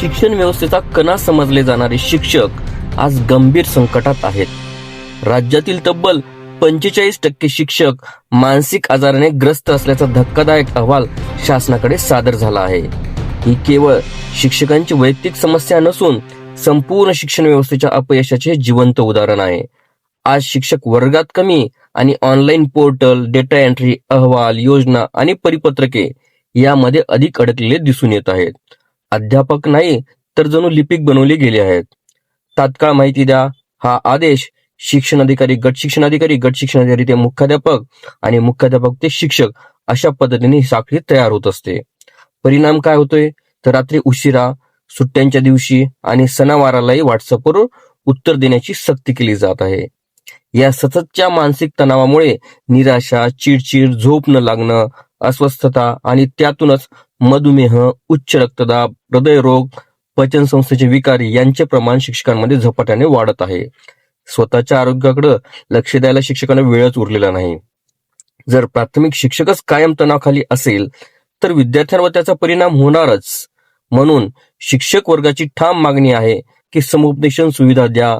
शिक्षण व्यवस्थेचा कणा समजले जाणारे शिक्षक आज गंभीर संकटात आहेत. राज्यातील तब्बल पंचेचाळीस टक्के शिक्षक मानसिक आजाराने ग्रस्त असल्याचा धक्कादायक अहवाल शासनाकडे सादर झाला आहे. ही केवळ शिक्षकांची वैयक्तिक समस्या नसून संपूर्ण शिक्षण व्यवस्थेच्या अपयशाचे जिवंत उदाहरण आहे. आज शिक्षक वर्गात कमी आणि ऑनलाईन पोर्टल डेटा एंट्री अहवाल योजना आणि परिपत्रके यामध्ये अधिक अडकलेले दिसून येत आहेत. अध्यापक नाही तर जणू लिपिक बनवले गेले आहेत. तात्काळ माहिती द्या. हा आदेश शिक्षण अधिकारी गट शिक्षण अधिकारी गट शिक्षण अधिकारी ते मुख्याध्यापक आणि मुख्याध्यापक ते शिक्षक अशा पद्धतीने ही साखळी तयार होत असते. परिणाम काय होतोय? तर रात्री उशिरा सुट्ट्यांच्या दिवशी आणि सणावारालाही व्हॉट्सअपवर उत्तर देण्याची सक्ती केली जात आहे. या सततच्या मानसिक तणावामुळे निराशा चिडचिड झोप न लागणं अस्वस्थता आणि त्यातूनच मधुमेह उच्च रक्तदाब हृदयरोग पचन संस्थेचे विकार यांचे प्रमाण शिक्षकांमध्ये झपाट्याने वाढत आहे. स्वतःच्या आरोग्याकडे लक्ष द्यायला शिक्षकांना वेळच उरलेला नाही. जर प्राथमिक शिक्षकच कायम तणावाखाली असेल तर विद्यार्थ्यांवर त्याचा परिणाम होणारच. म्हणून शिक्षक वर्गाची ठाम मागणी आहे की समुपदेशन सुविधा द्या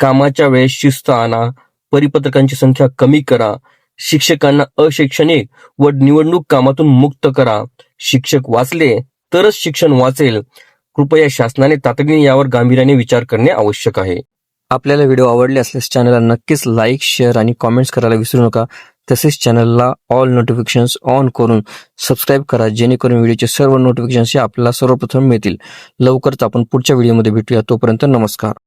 कामाच्या वेळेस शिस्त आणा परिपत्रकांची संख्या कमी करा शिक्षकांना अशैक्षणिक व निवडणूक कामातून मुक्त करा. शिक्षक वाचले तरच शिक्षण वाचेल. कृपया शासनाने तातडीने यावर गांभीर्याने विचार करणे आवश्यक आहे. आपल्याला व्हिडिओ आवडले असल्यास चॅनलला नक्कीच लाईक शेअर आणि कॉमेंट्स करायला विसरू नका. तसेच चॅनलला ऑल नोटिफिकेशन्स ऑन करून सबस्क्राईब करा जेणेकरून व्हिडिओचे सर्व नोटिफिकेशन्स हे आपल्याला सर्वप्रथम मिळतील. लवकरच आपण पुढच्या व्हिडिओमध्ये भेटूया. तोपर्यंत नमस्कार.